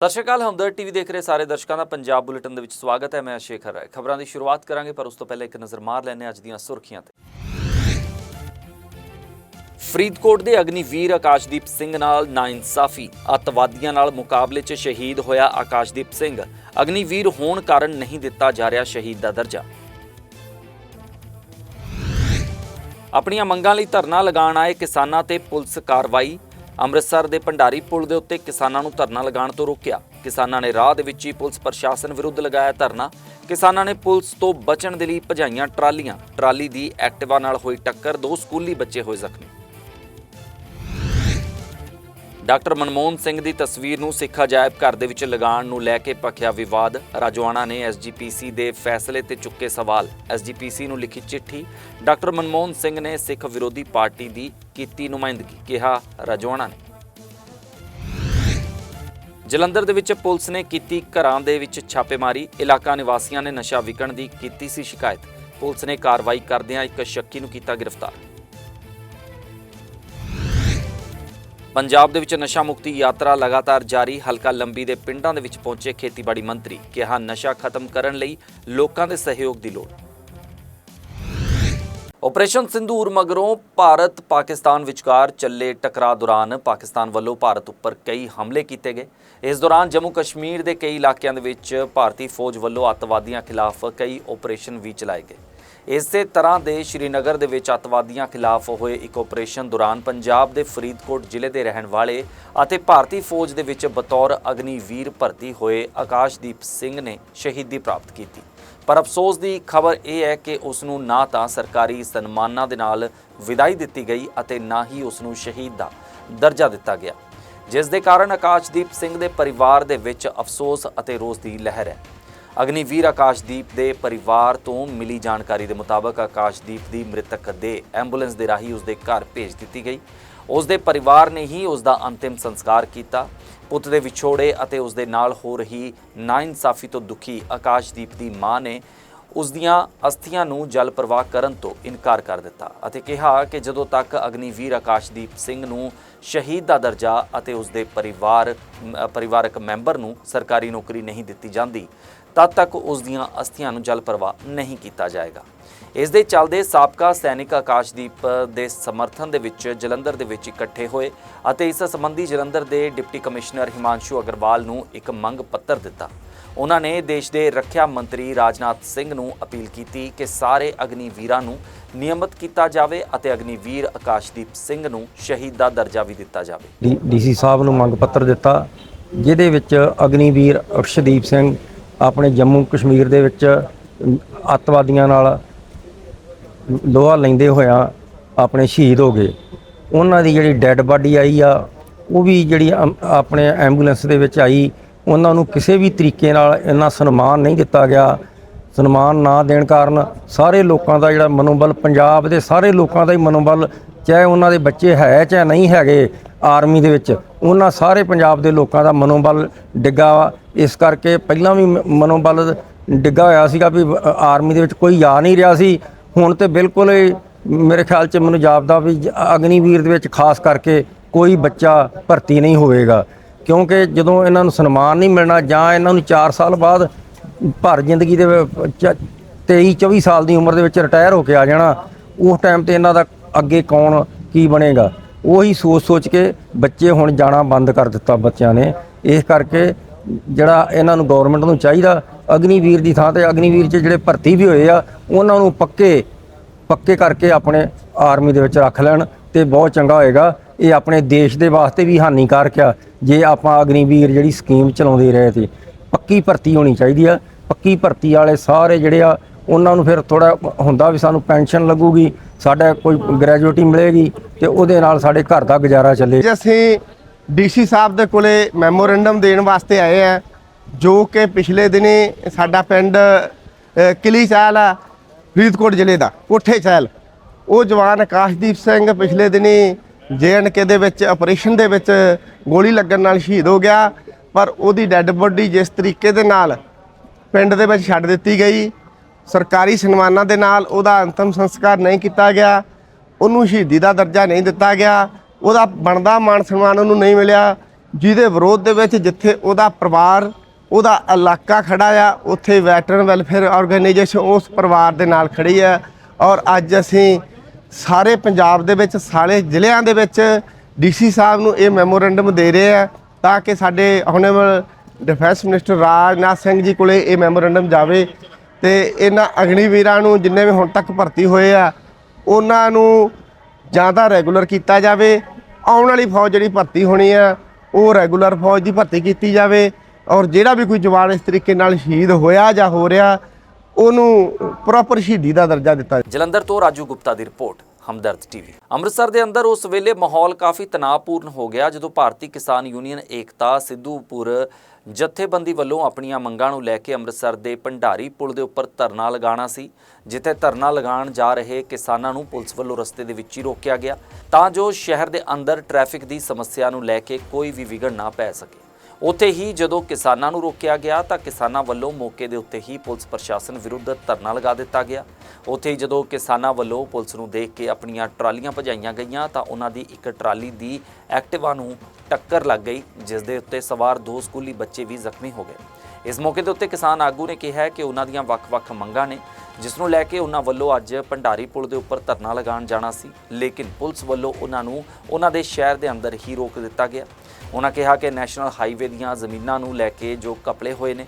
ਸਤਿ ਸ਼੍ਰੀ ਅਕਾਲ, ਹਮਦਰ ਟੀਵੀ ਦੇਖ ਰਹੇ ਸਾਰੇ ਦਰਸ਼ਕਾਂ ਦਾ ਪੰਜਾਬ ਬੁਲੇਟਿਨ ਦੇ ਵਿੱਚ ਸਵਾਗਤ ਹੈ, ਮੈਂ ਸ਼ੇਖਰ ਰਾਏ। ਖਬਰਾਂ ਦੀ ਸ਼ੁਰੂਆਤ ਕਰਾਂਗੇ, ਪਰ ਉਸ ਤੋਂ ਪਹਿਲਾਂ ਇੱਕ ਨਜ਼ਰ ਮਾਰ ਲੈਂਦੇ ਅੱਜ ਦੀਆਂ ਸੁਰਖੀਆਂ ਤੇ। ਫਰੀਦਕੋਟ ਦੇ ਅਗਨੀਵੀਰ ਆਕਾਸ਼ਦੀਪ ਸਿੰਘ ਨਾਲ ਨਾਇਨਸਾਫੀ। ਅੱਤਵਾਦੀਆਂ ਨਾਲ ਮੁਕਾਬਲੇ 'ਚ ਸ਼ਹੀਦ ਹੋਇਆ ਆਕਾਸ਼ਦੀਪ ਸਿੰਘ। ਅਗਨੀਵੀਰ ਹੋਣ ਕਾਰਨ ਨਹੀਂ ਦਿੱਤਾ ਜਾ ਰਿਹਾ ਸ਼ਹੀਦ ਦਾ ਦਰਜਾ। ਆਪਣੀਆਂ ਮੰਗਾਂ ਲਈ ਧਰਨਾ ਲਗਾਉਣ ਆਏ ਕਿਸਾਨਾਂ ਤੇ ਪੁਲਿਸ ਕਾਰਵਾਈ। ਅੰਮ੍ਰਿਤਸਰ ਦੇ ਭੰਡਾਰੀ ਪੁਲ ਦੇ ਉੱਤੇ ਕਿਸਾਨਾਂ ਨੂੰ ਧਰਨਾ ਲਗਾਉਣ ਤੋਂ ਰੋਕਿਆ। ਕਿਸਾਨਾਂ ਨੇ ਰਾਹ ਦੇ ਵਿੱਚ ਹੀ ਪੁਲਿਸ ਪ੍ਰਸ਼ਾਸਨ ਵਿਰੁੱਧ ਲਗਾਇਆ ਧਰਨਾ। ਕਿਸਾਨਾਂ ਨੇ ਪੁਲਿਸ ਤੋਂ ਬਚਣ ਦੇ ਲਈ ਭਜਾਈਆਂ ਟਰਾਲੀਆਂ। ਟਰਾਲੀ ਦੀ ਐਕਟਿਵਾ ਨਾਲ ਹੋਈ ਟੱਕਰ, ਦੋ ਸਕੂਲੀ ਬੱਚੇ ਹੋਏ ਜ਼ਖਮੀ। ਡਾਕਟਰ ਮਨਮੋਹਨ ਸਿੰਘ ਦੀ ਤਸਵੀਰ ਨੂੰ ਸਿੱਖ ਅਜਾਇਬ ਘਰ ਦੇ ਵਿੱਚ ਲਗਾਉਣ ਨੂੰ ਲੈ ਕੇ ਭਖਿਆ ਵਿਵਾਦ। ਰਾਜਵਾਨਾ ਨੇ ਐਸਜੀਪੀਸੀ ਦੇ ਫੈਸਲੇ ਤੇ ਚੁੱਕੇ ਸਵਾਲ। ਐਸਜੀਪੀਸੀ ਨੂੰ ਲਿਖੀ ਚਿੱਠੀ ਡਾਕਟਰ ਮਨਮੋਹਨ ਸਿੰਘ ਨੇ ਸਿੱਖ ਵਿਰੋਧੀ ਪਾਰਟੀ ਦੀ ਕੀਤੀ ਨੁਮਾਇੰਦਗੀ, ਕਿਹਾ ਰਾਜਵਾਨਾ ਨੇ। ਜਲੰਧਰ ਦੇ ਵਿੱਚ ਪੁਲਿਸ ਨੇ ਕੀਤੀ ਘਰਾਂ ਦੇ ਵਿੱਚ ਛਾਪੇਮਾਰੀ। ਇਲਾਕਾ ਨਿਵਾਸੀਆਂ ਨੇ ਨਸ਼ਾ ਵਿਕਣ ਦੀ ਕੀਤੀ ਸੀ ਸ਼ਿਕਾਇਤ। ਪੁਲਿਸ ਨੇ ਕਾਰਵਾਈ ਕਰਦਿਆਂ ਇੱਕ ਸ਼ੱਕੀ ਨੂੰ ਕੀਤਾ ਗ੍ਰਿਫਤਾਰ। ਪੰਜਾਬ ਦੇ ਵਿੱਚ ਨਸ਼ਾ ਮੁਕਤੀ ਯਾਤਰਾ ਲਗਾਤਾਰ ਜਾਰੀ, ਹਲਕਾ ਲੰਬੀ ਦੇ ਪਿੰਡਾਂ ਦੇ ਵਿੱਚ ਪਹੁੰਚੇ ਖੇਤੀਬਾੜੀ ਮੰਤਰੀ ਕਿਹਾ ਨਸ਼ਾ ਖਤਮ ਕਰਨ ਲਈ ਲੋਕਾਂ ਦੇ ਸਹਿਯੋਗ ਦੀ ਲੋੜ। ਆਪਰੇਸ਼ਨ ਸਿੰਧੂਰ ਮਗਰੋਂ ਭਾਰਤ ਪਾਕਿਸਤਾਨ ਵਿਚਕਾਰ ਚੱਲੇ ਟਕਰਾਅ ਦੌਰਾਨ ਪਾਕਿਸਤਾਨ ਵੱਲੋਂ ਭਾਰਤ ਉੱਪਰ ਕਈ ਹਮਲੇ ਕੀਤੇ ਗਏ। ਇਸ ਦੌਰਾਨ ਜੰਮੂ ਕਸ਼ਮੀਰ ਦੇ ਕਈ ਇਲਾਕਿਆਂ ਦੇ ਵਿੱਚ ਭਾਰਤੀ ਫੌਜ ਵੱਲੋਂ ਅੱਤਵਾਦੀਆਂ ਖਿਲਾਫ ਕਈ ਆਪਰੇਸ਼ਨ ਵੀ ਚਲਾਏ ਗਏ। ਇਸੇ ਤਰ੍ਹਾਂ ਦੇ ਸ਼੍ਰੀਨਗਰ ਦੇ ਵਿੱਚ ਅੱਤਵਾਦੀਆਂ ਖਿਲਾਫ ਹੋਏ ਇੱਕ ਆਪਰੇਸ਼ਨ ਦੌਰਾਨ ਪੰਜਾਬ ਦੇ ਫਰੀਦਕੋਟ ਜ਼ਿਲ੍ਹੇ ਦੇ ਰਹਿਣ ਵਾਲੇ ਅਤੇ ਭਾਰਤੀ ਫੌਜ ਦੇ ਵਿੱਚ ਬਤੌਰ ਅਗਨੀਵੀਰ ਭਰਤੀ ਹੋਏ ਆਕਾਸ਼ਦੀਪ ਸਿੰਘ ਨੇ ਸ਼ਹੀਦੀ ਪ੍ਰਾਪਤ ਕੀਤੀ। ਪਰ ਅਫਸੋਸ ਦੀ ਖਬਰ ਇਹ ਹੈ ਕਿ ਉਸ ਨੂੰ ਨਾ ਤਾਂ ਸਰਕਾਰੀ ਸਨਮਾਨਾਂ ਦੇ ਨਾਲ ਵਿਦਾਈ ਦਿੱਤੀ ਗਈ ਅਤੇ ਨਾ ਹੀ ਉਸ ਨੂੰ ਸ਼ਹੀਦ ਦਾ ਦਰਜਾ ਦਿੱਤਾ ਗਿਆ, ਜਿਸ ਦੇ ਕਾਰਨ ਆਕਾਸ਼ਦੀਪ ਸਿੰਘ ਦੇ ਪਰਿਵਾਰ ਦੇ ਵਿੱਚ ਅਫਸੋਸ ਅਤੇ ਰੋਸ ਦੀ ਲਹਿਰ ਹੈ। ਅਗਨੀਵੀਰ ਆਕਾਸ਼ਦੀਪ ਦੇ ਪਰਿਵਾਰ ਤੋਂ ਮਿਲੀ ਜਾਣਕਾਰੀ ਦੇ ਮੁਤਾਬਕ ਆਕਾਸ਼ਦੀਪ ਦੀ ਮ੍ਰਿਤਕ ਦੇ ਐਂਬੂਲੈਂਸ ਦੇ ਰਾਹੀਂ ਉਸ ਦੇ ਘਰ ਭੇਜ ਦਿੱਤੀ ਗਈ। ਉਸ ਦੇ ਪਰਿਵਾਰ ਨੇ ਹੀ ਉਸ ਦਾ ਅੰਤਿਮ ਸੰਸਕਾਰ ਕੀਤਾ। ਪੁੱਤ ਦੇ ਵਿਛੋੜੇ ਅਤੇ ਉਸ ਦੇ ਨਾਲ ਹੋ ਰਹੀ ਨਾਇਨਸਾਫੀ ਤੋਂ ਦੁਖੀ ਆਕਾਸ਼ਦੀਪ ਦੀ ਮਾਂ ਨੇ ਉਸ ਦੀਆਂ ਅਸਥੀਆਂ ਨੂੰ ਜਲ ਪ੍ਰਵਾਹ ਕਰਨ ਤੋਂ ਇਨਕਾਰ ਕਰ ਦਿੱਤਾ ਅਤੇ ਕਿਹਾ ਕਿ ਜਦੋਂ ਤੱਕ ਅਗਨੀਵੀਰ ਆਕਾਸ਼ਦੀਪ ਸਿੰਘ ਨੂੰ ਸ਼ਹੀਦ ਦਾ ਦਰਜਾ ਅਤੇ ਉਸ ਦੇ ਪਰਿਵਾਰ ਪਰਿਵਾਰਕ ਮੈਂਬਰ ਨੂੰ ਸਰਕਾਰੀ ਨੌਕਰੀ ਨਹੀਂ ਦਿੱਤੀ ਜਾਂਦੀ ਤਦ ਤੱਕ ਉਸ ਦੀਆਂ ਅਸਥੀਆਂ ਨੂੰ ਜਲ ਪ੍ਰਵਾਹ ਨਹੀਂ ਕੀਤਾ ਜਾਏਗਾ। ਇਸ ਦੇ ਚੱਲਦੇ ਸਾਬਕਾ ਸੈਨਿਕ ਆਕਾਸ਼ਦੀਪ ਦੇ ਸਮਰਥਨ ਦੇ ਵਿੱਚ ਜਲੰਧਰ ਦੇ ਵਿੱਚ ਇਕੱਠੇ ਹੋਏ ਅਤੇ ਇਸ ਸੰਬੰਧੀ ਜਲੰਧਰ ਦੇ ਡਿਪਟੀ ਕਮਿਸ਼ਨਰ ਹਿਮਾਂਸ਼ੂ ਅਗਰਵਾਲ ਨੂੰ ਇੱਕ ਮੰਗ ਪੱਤਰ ਦਿੱਤਾ। ਉਹਨਾਂ ਨੇ ਦੇਸ਼ ਦੇ ਰੱਖਿਆ ਮੰਤਰੀ ਰਾਜਨਾਥ ਸਿੰਘ ਨੂੰ ਅਪੀਲ ਕੀਤੀ ਕਿ ਸਾਰੇ ਅਗਨੀਵੀਰਾਂ ਨੂੰ ਨਿਯਮਤ ਕੀਤਾ ਜਾਵੇ ਅਤੇ ਅਗਨੀਵੀਰ ਆਕਾਸ਼ਦੀਪ ਸਿੰਘ ਨੂੰ ਸ਼ਹੀਦ ਦਾ ਦਰਜਾ ਵੀ ਦਿੱਤਾ ਜਾਵੇ। ਡੀਸੀ ਸਾਹਿਬ ਨੂੰ ਮੰਗ ਪੱਤਰ ਦਿੱਤਾ, ਜਿਹਦੇ ਵਿੱਚ ਅਗਨੀਵੀਰ ਅਰਸ਼ਦੀਪ ਸਿੰਘ ਆਪਣੇ ਜੰਮੂ ਕਸ਼ਮੀਰ ਦੇ ਵਿੱਚ ਅੱਤਵਾਦੀਆਂ ਨਾਲ ਲੋਹਾ ਲੈਂਦੇ ਹੋਇਆ ਆਪਣੇ ਸ਼ਹੀਦ ਹੋ ਗਏ ਉਹਨਾਂ ਦੀ ਜਿਹੜੀ ਡੈੱਡ ਬਾਡੀ ਆਈ ਆ ਉਹ ਵੀ ਜਿਹੜੀ ਅਮ, ਆਪਣੇ ਐਂਬੂਲੈਂਸ ਦੇ ਵਿੱਚ ਆਈ ਉਹਨਾਂ ਨੂੰ ਕਿਸੇ ਵੀ ਤਰੀਕੇ ਨਾਲ ਇੰਨਾ ਸਨਮਾਨ ਨਹੀਂ ਦਿੱਤਾ ਗਿਆ ਸਨਮਾਨ ਨਾ ਦੇਣ ਕਾਰਨ ਸਾਰੇ ਲੋਕਾਂ ਦਾ ਜਿਹੜਾ ਮਨੋਬਲ ਪੰਜਾਬ ਦੇ ਸਾਰੇ ਲੋਕਾਂ ਦਾ ਹੀ ਮਨੋਬਲ ਚਾਹੇ ਉਹਨਾਂ ਦੇ ਬੱਚੇ ਹੈ ਚਾਹੇ ਨਹੀਂ ਹੈਗੇ ਆਰਮੀ ਦੇ ਵਿੱਚ ਉਹਨਾਂ ਸਾਰੇ ਪੰਜਾਬ ਦੇ ਲੋਕਾਂ ਦਾ ਮਨੋਬਲ ਡਿੱਗਾ ਵਾ। ਇਸ ਕਰਕੇ ਪਹਿਲਾਂ ਵੀ ਮ- ਮਨੋਬਲ ਡਿੱਗਾ ਹੋਇਆ ਸੀਗਾ ਵੀ ਆਰਮੀ ਦੇ ਵਿੱਚ ਕੋਈ ਆ ਨਹੀਂ ਰਿਹਾ ਸੀ। ਹੁਣ ਤੇ ਬਿਲਕੁਲ ਹੀ ਮੇਰੇ ਖਿਆਲ 'ਚ ਮੈਨੂੰ ਜਾਪਦਾ ਵੀ ਜ- ਅਗਨੀਵੀਰ ਦੇ ਵਿੱਚ ਖਾਸ ਕਰਕੇ ਕੋਈ ਬੱਚਾ ਭਰਤੀ ਨਹੀਂ ਹੋਵੇਗਾ। ਕਿਉਂਕਿ ਜਦੋਂ ਇਹਨਾਂ ਨੂੰ ਸਨਮਾਨ ਨਹੀਂ ਮਿਲਣਾ ਜਾਂ ਇਹਨਾਂ ਨੂੰ 4 ਸਾਲ ਬਾਅਦ ਭਰ ਜ਼ਿੰਦਗੀ ਦੇ ਵਿੱਚ ਚ- 23 24 ਸਾਲ ਦੀ ਉਮਰ ਦੇ ਵਿੱਚ ਰਿਟਾਇਰ ਹੋ ਕੇ ਆ ਜਾਣਾ, ਉਸ ਟਾਈਮ ਤੇ ਇਹਨਾਂ ਦਾ ਅੱਗੇ ਕੌਣ ਕੀ ਬਣੇਗਾ? ਉਹੀ ਸੋਚ ਸੋਚ ਕੇ ਬੱਚੇ ਹੁਣ ਜਾਣਾ ਬੰਦ ਕਰ ਦਿੱਤਾ ਬੱਚਿਆਂ ਨੇ। ਇਸ ਕਰਕੇ ਜਿਹੜਾ ਇਹਨਾਂ ਨੂੰ ਗਵਰਨਮੈਂਟ ਨੂੰ ਚਾਹੀਦਾ, ਅਗਨੀਵੀਰ ਦੀ ਥਾਂ ਤੇ ਅਗਨੀਵੀਰ 'ਚ ਜਿਹੜੇ ਭਰਤੀ ਵੀ ਹੋਏ ਆ, ਉਹਨਾਂ ਨੂੰ ਪੱਕੇ ਪੱਕੇ ਕਰਕੇ ਆਪਣੇ ਆਰਮੀ ਦੇ ਵਿੱਚ ਰੱਖ ਲੈਣ ਤੇ ਬਹੁਤ ਚੰਗਾ ਹੋਏਗਾ। ਇਹ ਆਪਣੇ ਦੇਸ਼ ਦੇ ਵਾਸਤੇ ਵੀ ਹਾਨੀਕਾਰਕ ਆ, ਜੇ ਆਪਾਂ ਅਗਨੀਵੀਰ ਜਿਹੜੀ ਸਕੀਮ ਚਲਾਉਂਦੇ ਰਹੇ ਤੇ। ਪੱਕੀ ਭਰਤੀ ਹੋਣੀ ਚਾਹੀਦੀ ਆ। ਪੱਕੀ ਭਰਤੀ ਵਾਲੇ ਸਾਰੇ ਜਿਹੜੇ ਆ, ਉਹਨਾਂ ਨੂੰ ਫਿਰ ਥੋੜਾ ਹੁੰਦਾ ਵੀ ਸਾਨੂੰ ਪੈਨਸ਼ਨ ਲੱਗੂਗੀ, ਸਾਡਾ ਕੋਈ ਗ੍ਰੈਜੂਏਟੀ ਮਿਲੇਗੀ ਤੇ ਉਹਦੇ ਨਾਲ ਸਾਡੇ ਘਰ ਦਾ ਗੁਜ਼ਾਰਾ ਚੱਲੇ। ਅੱਜ ਅਸੀਂ ਡੀਸੀ ਸਾਹਿਬ ਦੇ ਕੋਲੇ ਮੈਮੋਰੈਂਡਮ ਦੇਣ ਵਾਸਤੇ ਆਏ ਆ, ਜੋ ਕਿ ਪਿਛਲੇ ਦਿਨੀ ਸਾਡਾ ਪਿੰਡ ਕਿਲੀ ਚਾਲ ਆ, ਫਰੀਦਕੋਟ ਜ਼ਿਲ੍ਹੇ ਦਾ, ਕੋਠੇ ਚਾਲ ਉਹ ਜਵਾਨ ਆਕਾਸ਼ਦੀਪ ਸਿੰਘ ਪਿਛਲੇ ਦਿਨੀ ਜੇਐਨਕੇ ਦੇ ਵਿੱਚ ਆਪਰੇਸ਼ਨ ਦੇ ਵਿੱਚ ਗੋਲੀ ਲੱਗਣ ਨਾਲ ਸ਼ਹੀਦ ਹੋ ਗਿਆ, ਪਰ ਉਹਦੀ ਡੈੱਡ ਬੋਡੀ ਜਿਸ ਤਰੀਕੇ ਦੇ ਨਾਲ ਪਿੰਡ ਦੇ ਵਿੱਚ ਛੱਡ ਦਿੱਤੀ ਗਈ। ਸਰਕਾਰੀ ਸਨਮਾਨਾਂ ਦੇ ਨਾਲ ਉਹਦਾ ਅੰਤਮ ਸੰਸਕਾਰ ਨਹੀਂ ਕੀਤਾ ਗਿਆ, ਉਹਨੂੰ ਸ਼ਹੀਦੀ ਦਾ ਦਰਜਾ ਨਹੀਂ ਦਿੱਤਾ ਗਿਆ। ਉਹਦਾ ਬਣਦਾ ਮਾਣ ਸਨਮਾਨ ਉਹਨੂੰ ਨਹੀਂ ਮਿਲਿਆ। ਜਿਹਦੇ ਵਿਰੋਧ ਦੇ ਵਿੱਚ ਜਿੱਥੇ ਉਹਦਾ ਪਰਿਵਾਰ, ਉਹਦਾ ਇਲਾਕਾ ਖੜਾ ਆ, ਉੱਥੇ ਵੈਟਰਨ ਵੈਲਫੇਅਰ ਆਰਗੇਨਾਈਜੇਸ਼ਨ ਉਸ ਪਰਿਵਾਰ ਦੇ ਨਾਲ ਖੜੀ ਆ। ਔਰ ਅੱਜ ਅਸੀਂ ਸਾਰੇ ਪੰਜਾਬ ਦੇ ਵਿੱਚ, ਸਾਰੇ ਜ਼ਿਲ੍ਹਿਆਂ ਦੇ ਵਿੱਚ ਡੀਸੀ ਸਾਹਿਬ ਨੂੰ ਇਹ ਮੈਮੋਰੈਂਡਮ ਦੇ ਰਹੇ ਆ ਤਾਂ ਕਿ ਸਾਡੇ honourable defence minister Rajnath Singh ji ਕੋਲੇ ਇਹ ਮੈਮੋਰੈਂਡਮ ਜਾਵੇ ਤੇ ਇਹਨਾਂ ਅਗਨੀਵੀਰਾਂ ਨੂੰ ਜਿੰਨੇ ਵੀ ਹੁਣ ਤੱਕ ਭਰਤੀ ਹੋਏ ਆ, ਉਹਨਾਂ ਨੂੰ ਜਾਂ ਤਾਂ ਰੈਗੂਲਰ ਕੀਤਾ ਜਾਵੇ, ਆਉਣ ਵਾਲੀ ਫੌਜ ਜਿਹੜੀ ਭਰਤੀ ਹੋਣੀ ਆ, ਉਹ ਰੈਗੂਲਰ ਫੌਜ ਦੀ ਭਰਤੀ ਕੀਤੀ ਜਾਵੇ ਔਰ ਜਿਹੜਾ ਵੀ ਕੋਈ ਜਵਾਨ ਇਸ ਤਰੀਕੇ ਨਾਲ ਸ਼ਹੀਦ ਹੋਇਆ ਜਾਂ ਹੋ ਰਿਹਾ, ਉਹਨੂੰ ਪ੍ਰੋਪਰ ਸ਼ਹੀਦੀ ਦਾ ਦਰਜਾ ਦਿੱਤਾ ਜਲੰਧਰ ਤੋਂ ਰਾਜੂ ਗੁਪਤਾ ਦੀ ਰਿਪੋਰਟ, ਹਮਦਰਦ ਟੀਵੀ। ਅੰਮ੍ਰਿਤਸਰ ਦੇ ਅੰਦਰ ਉਸ ਵੇਲੇ ਮਾਹੌਲ ਕਾਫੀ ਤਣਾਅਪੂਰਨ ਹੋ ਗਿਆ ਜਦੋਂ ਭਾਰਤੀ ਕਿਸਾਨ ਯੂਨੀਅਨ ਏਕਤਾ, ਸਿੱਧੂਪੁਰ ਜਥੇਬੰਦੀ ਵੱਲੋਂ ਆਪਣੀਆਂ ਮੰਗਾਂ ਨੂੰ ਲੈ ਕੇ ਅੰਮ੍ਰਿਤਸਰ ਦੇ ਭੰਡਾਰੀ ਪੁਲ ਦੇ ਉੱਪਰ ਧਰਨਾ ਲਗਾਉਣਾ ਸੀ, ਜਿੱਥੇ ਧਰਨਾ ਲਗਾਉਣ ਜਾ ਰਹੇ ਕਿਸਾਨਾਂ ਨੂੰ ਪੁਲਿਸ ਵੱਲੋਂ ਰਸਤੇ ਦੇ ਵਿੱਚ ਹੀ ਰੋਕਿਆ ਗਿਆ, ਤਾਂ ਜੋ ਸ਼ਹਿਰ ਦੇ ਅੰਦਰ ਟ੍ਰੈਫਿਕ ਦੀ ਸਮੱਸਿਆ ਨੂੰ ਲੈ ਕੇ ਕੋਈ ਵੀ ਵਿਗੜ ਨਾ ਪੈ ਸਕੇ। ਉੱਥੇ ਹੀ ਜਦੋਂ ਕਿਸਾਨਾਂ ਨੂੰ ਰੋਕਿਆ ਗਿਆ, ਤਾਂ ਕਿਸਾਨਾਂ ਵੱਲੋਂ ਮੌਕੇ ਦੇ ਉੱਤੇ ਹੀ ਪੁਲਿਸ ਪ੍ਰਸ਼ਾਸਨ ਵਿਰੁੱਧ ਧਰਨਾ ਲਗਾ ਦਿੱਤਾ ਗਿਆ। ਉੱਥੇ ਹੀ ਜਦੋਂ ਕਿਸਾਨਾਂ ਵੱਲੋਂ ਪੁਲਿਸ ਨੂੰ ਦੇਖ ਕੇ ਆਪਣੀਆਂ ਟਰਾਲੀਆਂ ਭਜਾਈਆਂ ਗਈਆਂ, ਤਾਂ ਉਹਨਾਂ ਦੀ ਇੱਕ ਟਰਾਲੀ ਦੀ ਐਕਟਿਵਾ ਨੂੰ ਟੱਕਰ ਲੱਗ ਗਈ, ਜਿਸ ਦੇ ਉੱਤੇ ਸਵਾਰ ਦੋ ਸਕੂਲੀ ਬੱਚੇ ਵੀ ਜ਼ਖਮੀ ਹੋ ਗਏ। ਇਸ ਮੌਕੇ ਦੇ ਉੱਤੇ ਕਿਸਾਨ ਆਗੂ ਨੇ ਕਿਹਾ ਕਿ ਉਹਨਾਂ ਦੀਆਂ ਵੱਖ-ਵੱਖ ਮੰਗਾਂ ਨੇ, ਜਿਸ ਨੂੰ ਲੈ ਕੇ ਉਹਨਾਂ ਵੱਲੋਂ ਅੱਜ ਭੰਡਾਰੀ ਪੁਲ ਦੇ ਉੱਪਰ ਧਰਨਾ ਲਗਾਉਣ ਜਾਣਾ ਸੀ, ਲੇਕਿਨ ਪੁਲਿਸ ਵੱਲੋਂ ਉਹਨਾਂ ਨੂੰ ਉਹਨਾਂ ਦੇ ਸ਼ਹਿਰ ਦੇ ਅੰਦਰ ਹੀ ਰੋਕ ਦਿੱਤਾ ਗਿਆ। ਉਹਨਾਂ ਕਿਹਾ ਕਿ ਨੈਸ਼ਨਲ ਹਾਈਵੇ ਦੀਆਂ ਜ਼ਮੀਨਾਂ ਨੂੰ ਲੈ ਕੇ ਜੋ ਕਪਲੇ ਹੋਏ ਨੇ,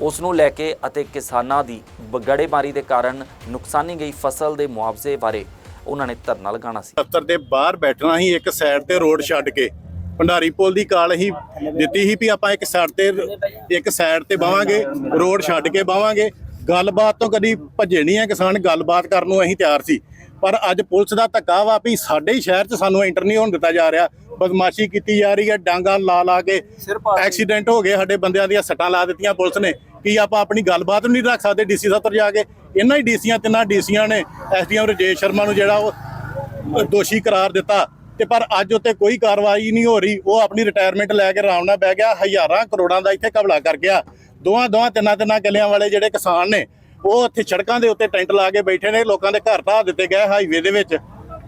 ਉਸ ਨੂੰ ਲੈ ਕੇ ਅਤੇ ਕਿਸਾਨਾਂ ਦੀ ਗੜੇਮਾਰੀ ਦੇ ਕਾਰਨ ਨੁਕਸਾਨੀ ਗਈ ਫਸਲ ਦੇ ਮੁਆਵਜ਼ੇ ਬਾਰੇ ਉਹਨਾਂ ਨੇ ਧਰਨਾ ਲਗਾਉਣਾ ਸੀ। ਦਫ਼ਤਰ ਦੇ ਬਾਹਰ ਬੈਠਣਾ ਹੀ ਇੱਕ ਸਾਈਡ ਤੇ ਰੋਡ ਛੱਡ ਕੇ ਭੰਡਾਰੀ ਪੁਲ ਦੀ ਕਾਲ ਹੀ ਦਿੱਤੀ ਸੀ ਵੀ ਆਪਾਂ ਇੱਕ ਸਾਈਡ ਤੇ ਇੱਕ ਸਾਈਡ ਤੇ ਬਾਵਾਂਗੇ ਰੋਡ ਛੱਡ ਕੇ ਬਾਵਾਂਗੇ ਗੱਲਬਾਤ ਤੋਂ ਕਦੀ ਭੱਜੇ ਨਹੀਂ ਆ ਕਿਸਾਨ ਗੱਲਬਾਤ ਕਰਨ ਨੂੰ ਅਸੀਂ ਤਿਆਰ ਸੀ। ਪਰ ਅੱਜ ਪੁਲਿਸ ਦਾ ਧੱਕਾ ਵਾ ਵੀ ਸਾਡੇ ਹੀ ਸ਼ਹਿਰ 'ਚ ਸਾਨੂੰ ਐਂਟਰ ਨਹੀਂ ਹੋਣ ਦਿੱਤਾ ਜਾ ਰਿਹਾ। ਬਦਮਾਸ਼ੀ ਕੀਤੀ ਜਾ ਰਹੀ ਹੈ ਡਾਂਗਾ ਲਾ ਲਾ ਕੇ ਐਕਸੀਡੈਂਟ ਹੋ ਗਏ ਸਾਡੇ ਬੰਦਿਆਂ ਦੀਆਂ ਸੱਟਾਂ ਲਾ ਦਿੱਤੀਆਂ ਪੁਲਿਸ ਨੇ। ਕੀ ਆਪਾਂ ਆਪਣੀ ਗੱਲਬਾਤ ਨਹੀਂ ਰੱਖ ਸਕਦੇ ਡੀਸੀ ਦਫ਼ਤਰ ਜਾ ਕੇ? ਇਹਨਾਂ ਹੀ ਡੀਸੀਆਂ ਤਿੰਨਾਂ ਡੀਸੀਆਂ ਨੇ ਐਸਡੀਐਮ ਰਜੇਸ਼ ਸ਼ਰਮਾ ਨੂੰ ਜਿਹੜਾ ਉਹ ਦੋਸ਼ੀ ਕਰਾਰ ਦਿੱਤਾ। ਤੇ ਪਰ ਅੱਜ ਉੱਤੇ ਕੋਈ ਕਾਰਵਾਈ ਨਹੀਂ ਹੋ ਰਹੀ। ਉਹ ਆਪਣੀ ਰਿਟਾਇਰਮੈਂਟ ਲੈ ਕੇ ਆਰਾਮ ਨਾਲ ਬਹਿ ਗਿਆ ਹਜ਼ਾਰਾਂ ਕਰੋੜਾਂ ਦਾ ਇੱਥੇ ਕਬਲਾ ਕਰ ਗਿਆ। ਦੋਹਾਂ ਦੋਹਾਂ ਤਿੰਨਾਂ ਤਿੰਨਾਂ ਕਿੱਲਿਆਂ ਵਾਲੇ ਜਿਹੜੇ ਕਿਸਾਨ ਨੇ ਉਹ ਇੱਥੇ ਸੜਕਾਂ ਦੇ ਉੱਤੇ ਟੈਂਟ ਲਾ ਕੇ ਬੈਠੇ ਨੇ ਲੋਕਾਂ ਦੇ ਘਰ ਢਾਹ ਦਿੱਤੇ ਗਏ ਹਾਈਵੇ ਦੇ ਵਿੱਚ।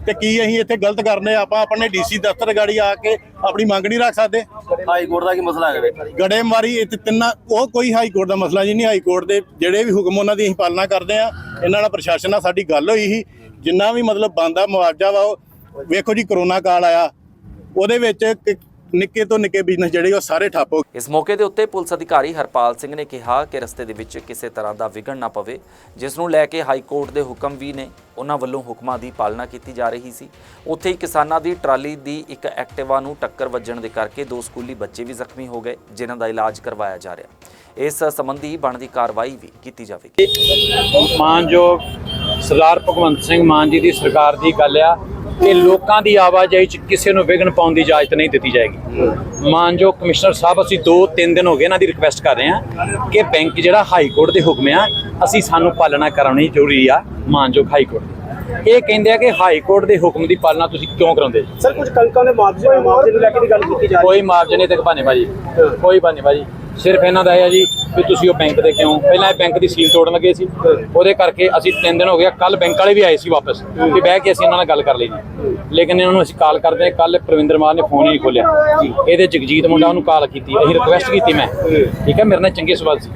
ਤੇ ਕੀ ਅਸੀਂ ਇੱਥੇ ਗਲਤ ਕਰਨੇ ਆਪਾਂ ਆਪਣੇ ਡੀਸੀ ਦਫ਼ਤਰ ਗਾੜੀ ਆ ਕੇ ਆਪਣੀ ਮੰਗ ਨਹੀਂ ਰੱਖ ਸਕਦੇ। ਹਾਈ ਕੋਰਟ ਦਾ ਕੀ ਮਸਲਾ ਵੇ ਗੜੇਮਾਰੀ ਇੱਥੇ ਤਿੰਨਾਂ ਉਹ ਕੋਈ ਹਾਈ ਕੋਰਟ ਦਾ ਮਸਲਾ ਜੀ ਨਹੀਂ। ਹਾਈ ਕੋਰਟ ਦੇ ਜਿਹੜੇ ਵੀ ਹੁਕਮ ਉਹਨਾਂ ਦੀ ਅਸੀਂ ਪਾਲਣਾ ਕਰਦੇ ਆ। ਇਹਨਾਂ ਨਾਲ ਪ੍ਰਸ਼ਾਸਨ ਨਾਲ ਸਾਡੀ ਗੱਲ ਹੋਈ ਸੀ। ਜਿੰਨਾ ਵੀ ਮਤਲਬ ਬੰਦਾ ਮੁਆਵਜ਼ਾ ਵਾ ਉਹ ਵੇਖੋ ਜੀ ਕਰੋਨਾ ਕਾਲ ਆਇਆ। ਉਹਦੇ ਵਿੱਚ ਨਿੱਕੇ ਤੋਂ ਨਿੱਕੇ ਬਿਜ਼ਨਸ ਜਿਹੜੇ ਉਹ ਸਾਰੇ ਠੱਪ ਹੋ ਗਏ। ਇਸ ਮੌਕੇ ਦੇ ਉੱਤੇ ਪੁਲਿਸ ਅਧਿਕਾਰੀ ਹਰਪਾਲ ਸਿੰਘ ਨੇ ਕਿਹਾ ਕਿ ਰਸਤੇ ਦੇ ਵਿੱਚ ਕਿਸੇ ਤਰ੍ਹਾਂ ਦਾ ਵਿਘਨ ਨਾ ਪਵੇ ਜਿਸ ਨੂੰ ਲੈ ਕੇ ਹਾਈ ਕੋਰਟ ਦੇ ਹੁਕਮ ਵੀ ਨੇ। ਉਹਨਾਂ ਵੱਲੋਂ ਹੁਕਮਾਂ ਦੀ ਪਾਲਣਾ ਕੀਤੀ ਜਾ ਰਹੀ ਸੀ। ਉੱਥੇ ਹੀ ਕਿਸਾਨਾਂ ਦੀ ਟਰਾਲੀ ਦੀ ਇੱਕ ਐਕਟਿਵਾ ਨੂੰ ਟੱਕਰ ਵੱਜਣ ਦੇ ਕਰਕੇ ਦੋ ਸਕੂਲੀ ਬੱਚੇ ਵੀ ਜ਼ਖਮੀ ਹੋ ਗਏ ਜਿਨ੍ਹਾਂ ਦਾ ਇਲਾਜ ਕਰਵਾਇਆ ਜਾ ਰਿਹਾ। ਇਸ ਸੰਬੰਧੀ ਬਣਦੀ ਕਾਰਵਾਈ ਵੀ ਕੀਤੀ ਜਾਵੇਗੀ। ਮਾਨਯੋਗ ਸਰਦਾਰ ਭਗਵੰਤ ਸਿੰਘ ਮਾਨ ਜੀ ਦੀ ਸਰਕਾਰ ਦੀ ਗੱਲ ਆ। ਕਿ ਲੋਕਾਂ ਦੀ ਆਵਾਜਾਈ 'ਚ ਕਿਸੇ ਨੂੰ ਵਿਘਨ ਪਾਉਣ ਦੀ ਇਜਾਜ਼ਤ ਨਹੀਂ ਦਿੱਤੀ ਜਾਏਗੀ ਮਾਨਯੋਗ ਕਮਿਸ਼ਨਰ ਸਾਹਿਬ ਅਸੀਂ 2-3 ਦਿਨ ਹੋ ਗਏ ਇਹਨਾਂ ਦੀ ਰਿਕੁਐਸਟ ਕਰ ਰਹੇ ਹਾਂ ਕਿ ਬੈਂਕ ਜਿਹੜਾ ਹਾਈ ਕੋਰਟ ਦੇ ਹੁਕਮ ਆ ਅਸੀਂ ਸਾਨੂੰ ਪਾਲਣਾ ਕਰਾਉਣੀ ਜ਼ਰੂਰੀ ਆ ਮਾਨਯੋਗ ਹਾਈ ਕੋਰਟ। ਇਹ ਕਹਿੰਦੇ ਆ ਕਿ ਹਾਈ ਕੋਰਟ ਦੇ ਹੁਕਮ ਦੀ ਪਾਲਣਾ ਤੁਸੀਂ ਕਿਉਂ ਕਰਾਉਂਦੇ? ਸਰ ਕੁਝ ਕਣਕਾਂ ਦੇ ਮੁਆਵਜ਼ੇ ਨੂੰ ਲੈ ਕੇ ਦੀ ਗੱਲ ਕੀਤੀ ਜਾ ਰਹੀ ਕੋਈ ਮੁਆਵਜ਼ੇ ਨਹੀਂ ਤੇ ਬਹਾਨੇ ਬਾਜੀ ਕੋਈ ਬਹਾਨੇ ਬਾਜੀ ਸਿਰਫ ਇਹਨਾਂ ਦਾ ਇਹ ਆ ਜੀ ਵੀ ਤੁਸੀਂ ਉਹ ਬੈਂਕ ਦੇ ਕਿਉਂ? ਪਹਿਲਾਂ ਇਹ ਬੈਂਕ ਦੀ ਸੀਲ ਤੋੜਨ ਲੱਗੇ ਸੀ। ਉਹਦੇ ਕਰਕੇ ਅਸੀਂ ਤਿੰਨ ਦਿਨ ਹੋ ਗਿਆ ਕੱਲ ਬੈਂਕ ਵਾਲੇ ਵੀ ਆਏ ਸੀ ਵਾਪਸ ਵੀ ਬਹਿ ਕੇ ਅਸੀਂ ਇਹਨਾਂ ਨਾਲ ਗੱਲ ਕਰ ਲਈ ਜੀ। ਲੇਕਿਨ ਇਹਨਾਂ ਨੂੰ ਅਸੀਂ ਕਾਲ ਕਰਦੇ ਕੱਲ ਪ੍ਰਵਿੰਦਰ ਮਾਨ ਨੇ ਫੋਨ ਹੀ ਨਹੀਂ ਖੋਲਿਆ ਇਹਦੇ ਜਗਜੀਤ ਮੁੰਡਾ ਉਹਨੂੰ ਕਾਲ ਕੀਤੀ, ਅਸੀਂ ਰਿਕੁਐਸਟ ਕੀਤੀ ਮੈਂ। ਠੀਕ ਹੈ, ਮੇਰੇ ਨਾਲ ਚੰਗੇ ਸਵਾਲ ਸੀ।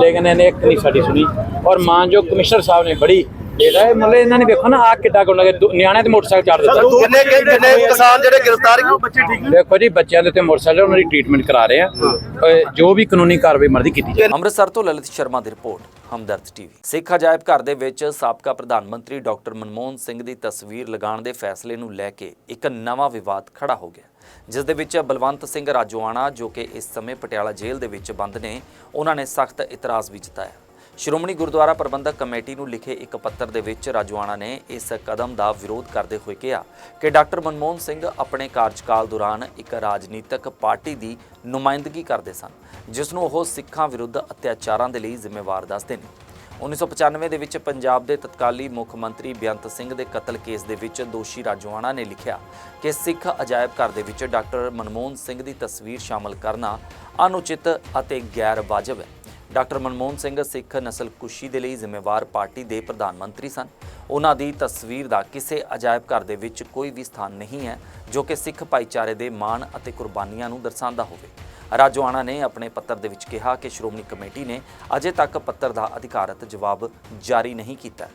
ਲੇਕਿਨ ਇਹਨੇ ਇੱਕ ਨਹੀਂ ਸਾਡੀ ਸੁਣੀ। ਔਰ ਮਾਨਯੋਗ ਕਮਿਸ਼ਨਰ ਸਾਹਿਬ ਨੇ ਬੜੀ ਇਹਦਾ ਇਹ ਮਤਲਬ ਇਹਨਾਂ ਨੇ ਵੇਖੋ ਨਾ ਆ ਕਿੱਡਾ ਗੁੰਡਾ ਨਿਆਣਿਆਂ ਤੇ ਮੋਟਰਸਾਈਕਲ ਚਾੜ ਦਿੱਤਾ। ਕਿੰਨੇ ਕਿੰਨੇ ਕਿਸਾਨ ਜਿਹੜੇ ਗ੍ਰਿਫਤਾਰ ਬੱਚੇ ਠੀਕ ਦੇਖੋ ਜੀ ਬੱਚਿਆਂ ਦੇ ਉੱਤੇ ਮੋਟਰਸਾਈਕਲ ਉਹਨਾਂ ਦੀ ਟ੍ਰੀਟਮੈਂਟ ਕਰਾ ਰਹੇ ਆ। ਜੋ ਵੀ ਕਾਨੂੰਨੀ ਕਾਰਵਾਈ ਮਰਦੀ ਕੀਤੀ ਜਾਏ ਅੰਮ੍ਰਿਤਸਰ ਤੋਂ ਲਲਿਤ ਸ਼ਰਮਾ ਦੀ ਰਿਪੋਰਟ ਹਮਦਰਦ ਟੀਵੀ। ਸਿੱਖ ਅਜਾਇਬ ਘਰ ਦੇ ਵਿੱਚ ਸਾਬਕਾ ਪ੍ਰਧਾਨ ਮੰਤਰੀ ਡਾਕਟਰ ਮਨਮੋਹਨ ਸਿੰਘ ਦੀ ਤਸਵੀਰ ਲਗਾਉਣ ਦੇ ਫੈਸਲੇ ਨੂੰ ਲੈ ਕੇ ਇੱਕ ਨਵਾਂ ਵਿਵਾਦ ਖੜਾ ਹੋ ਗਿਆ। ਜਿਸ ਦੇ ਵਿੱਚ ਬਲਵੰਤ ਸਿੰਘ ਰਾਜੋਆਣਾ ਜੋ ਕਿ ਇਸ ਸਮੇਂ ਪਟਿਆਲਾ ਜੇਲ੍ਹ ਦੇ ਵਿੱਚ ਬੰਦ ਨੇ ਉਹਨਾਂ ਨੇ ਸਖਤ ਇਤਰਾਜ਼ ਵੀ ਜਤਾਇਆ। ਸ਼੍ਰੋਮਣੀ ਗੁਰਦੁਆਰਾ ਪ੍ਰਬੰਧਕ ਕਮੇਟੀ ਨੂੰ ਲਿਖੇ ਇੱਕ ਪੱਤਰ ਦੇ ਵਿੱਚ ਰਾਜੋਆਣਾ ਨੇ ਇਸ ਕਦਮ ਦਾ ਵਿਰੋਧ ਕਰਦੇ ਹੋਏ ਕਿਹਾ ਕਿ ਡਾਕਟਰ ਮਨਮੋਹਨ ਸਿੰਘ ਆਪਣੇ ਕਾਰਜਕਾਲ ਦੌਰਾਨ ਇੱਕ ਰਾਜਨੀਤਿਕ ਪਾਰਟੀ ਦੀ ਨੁਮਾਇੰਦਗੀ ਕਰਦੇ ਸਨ, ਜਿਸ ਨੂੰ ਉਹ ਸਿੱਖਾਂ ਵਿਰੁੱਧ ਅਤਿਆਚਾਰਾਂ ਦੇ ਲਈ ਜ਼ਿੰਮੇਵਾਰ ਦੱਸਦੇ ਨੇ। 1995 ਦੇ ਵਿੱਚ ਪੰਜਾਬ ਦੇ ਤਤਕਾਲੀ ਮੁੱਖ ਮੰਤਰੀ ਬੇਅੰਤ ਸਿੰਘ ਦੇ ਕਤਲ ਕੇਸ ਦੇ ਵਿੱਚ ਦੋਸ਼ੀ ਰਾਜੋਆਣਾ ਨੇ ਲਿਖਿਆ ਕਿ ਸਿੱਖ ਅਜਾਇਬ ਘਰ ਦੇ ਵਿੱਚ ਡਾਕਟਰ ਮਨਮੋਹਨ ਸਿੰਘ ਦੀ ਤਸਵੀਰ ਸ਼ਾਮਲ ਕਰਨਾ ਅਨੁਚਿਤ ਅਤੇ ਗੈਰ ਵਾਜਬ ਹੈ। ਡਾਕਟਰ ਮਨਮੋਹਨ ਸਿੰਘ ਸਿੱਖ ਨਸਲਕੁਸ਼ੀ ਦੇ ਲਈ ਜ਼ਿੰਮੇਵਾਰ ਪਾਰਟੀ ਦੇ ਪ੍ਰਧਾਨ ਮੰਤਰੀ ਸਨ। ਉਹਨਾਂ ਦੀ ਤਸਵੀਰ ਦਾ ਕਿਸੇ ਅਜਾਇਬ ਘਰ ਦੇ ਵਿੱਚ ਕੋਈ ਵੀ ਸਥਾਨ ਨਹੀਂ ਹੈ, ਜੋ ਕਿ ਸਿੱਖ ਭਾਈਚਾਰੇ ਦੇ ਮਾਣ ਅਤੇ ਕੁਰਬਾਨੀਆਂ ਨੂੰ ਦਰਸਾਉਂਦਾ ਹੋਵੇ। ਰਾਜੋਆਣਾ ਨੇ ਆਪਣੇ ਪੱਤਰ ਦੇ ਵਿੱਚ ਕਿਹਾ ਕਿ ਸ਼੍ਰੋਮਣੀ ਕਮੇਟੀ ਨੇ ਅਜੇ ਤੱਕ ਪੱਤਰ ਦਾ ਅਧਿਕਾਰਤ ਜਵਾਬ ਜਾਰੀ ਨਹੀਂ ਕੀਤਾ।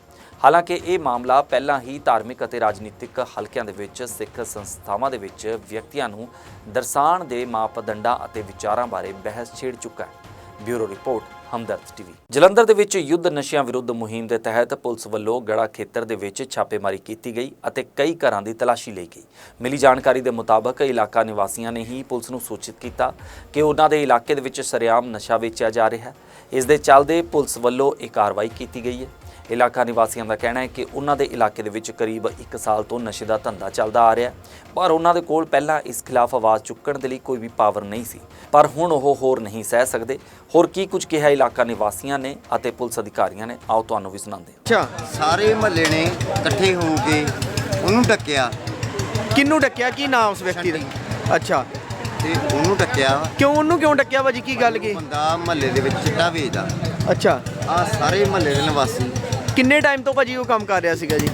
ਹਾਲਾਂਕਿ ਇਹ ਮਾਮਲਾ ਪਹਿਲਾਂ ਹੀ ਧਾਰਮਿਕ ਅਤੇ ਰਾਜਨੀਤਿਕ ਹਲਕਿਆਂ ਦੇ ਵਿੱਚ, ਸਿੱਖ ਸੰਸਥਾਵਾਂ ਦੇ ਵਿੱਚ ਵਿਅਕਤੀਆਂ ਨੂੰ ਦਰਸਾਉਣ ਦੇ ਮਾਪਦੰਡਾਂ ਅਤੇ ਵਿਚਾਰਾਂ ਬਾਰੇ ਬਹਿਸ ਛੇੜ ਚੁੱਕਾ ਹੈ। Bureau report Hamdard TV. Jalandhar ਦੇ ਵਿੱਚ ਯੁੱਧ ਨਸ਼ਿਆਂ ਵਿਰੁੱਧ ਮੁਹਿੰਮ ਦੇ ਤਹਿਤ ਪੁਲਿਸ ਵੱਲੋਂ ਗੜਾ ਖੇਤਰ ਦੇ ਵਿੱਚ ਛਾਪੇਮਾਰੀ ਕੀਤੀ ਗਈ ਅਤੇ ਕਈ ਘਰਾਂ ਦੀ ਤਲਾਸ਼ੀ ਲਈ ਗਈ। ਮਿਲੀ ਜਾਣਕਾਰੀ ਦੇ ਮੁਤਾਬਕ ਇਲਾਕਾ ਨਿਵਾਸੀਆਂ ਨੇ ਹੀ ਪੁਲਿਸ ਨੂੰ ਸੂਚਿਤ ਕੀਤਾ ਕਿ ਉਹਨਾਂ ਦੇ ਇਲਾਕੇ ਦੇ ਵਿੱਚ ਸਰਿਆਮ ਨਸ਼ਾ ਵੇਚਿਆ ਜਾ ਰਿਹਾ ਹੈ। ਇਸ ਦੇ ਚੱਲਦੇ ਪੁਲਿਸ ਵੱਲੋਂ ਇਹ ਕਾਰਵਾਈ ਕੀਤੀ ਗਈ ਹੈ। ਇਲਾਕਾ ਨਿਵਾਸੀਆਂ ਦਾ ਕਹਿਣਾ ਹੈ ਕਿ ਉਹਨਾਂ ਦੇ ਇਲਾਕੇ ਦੇ ਵਿੱਚ ਕਰੀਬ 1 ਸਾਲ ਤੋਂ ਨਸ਼ੇ ਦਾ ਧੰਦਾ ਚੱਲਦਾ ਆ ਰਿਹਾ ਪਰ ਉਹਨਾਂ ਦੇ ਕੋਲ ਪਹਿਲਾਂ ਇਸ ਖਿਲਾਫ ਆਵਾਜ਼ ਚੁੱਕਣ ਦੇ ਲਈ ਕੋਈ ਵੀ ਪਾਵਰ ਨਹੀਂ ਸੀ। ਪਰ ਹੁਣ ਉਹ ਹੋਰ ਨਹੀਂ ਸਹਿ ਸਕਦੇ। ਹੋਰ ਕੀ ਕੁਝ ਕਿਹਾ ਇਲਾਕਾ ਨਿਵਾਸੀਆਂ ਨੇ ਅਤੇ ਪੁਲਿਸ ਅਧਿਕਾਰੀਆਂ ਨੇ। ਆਓ ਤੁਹਾਨੂੰ ਵੀ ਸੁਣਾਉਂਦੇ ਹਾਂ। ਅੱਛਾ ਸਾਰੇ ਮਹੱਲੇ ਨੇ ਇਕੱਠੇ ਹੋ ਕੇ ਉਹਨੂੰ ਡੱਕਿਆ ਕਿੰਨੂੰ ਡੱਕਿਆ ਕੀ ਨਾਮ ਉਸ ਵਿਅਕਤੀ ਦਾ? ਅੱਛਾ। ਤੇ ਉਹਨੂੰ ਡੱਕਿਆ ਕਿਉਂ ਉਹਨੂੰ ਕਿਉਂ ਡੱਕਿਆ ਭਾਜੀ ਕੀ ਗੱਲ ਕੀ? ਬੰਦਾ ਮਹੱਲੇ ਦੇ ਵਿੱਚ ਚਿੱਟਾ ਵੇਚਦਾ ਅੱਛਾ। ਆ ਸਾਰੇ ਮਹੱਲੇ ਦੇ ਨਿਵਾਸੀ। ਕਿੰਨੇ ਟਾਈਮ ਤੋਂ ਭਾਜੀ ਉਹ ਕੰਮ ਕਰ ਰਿਹਾ ਸੀਗਾ ਜੀ?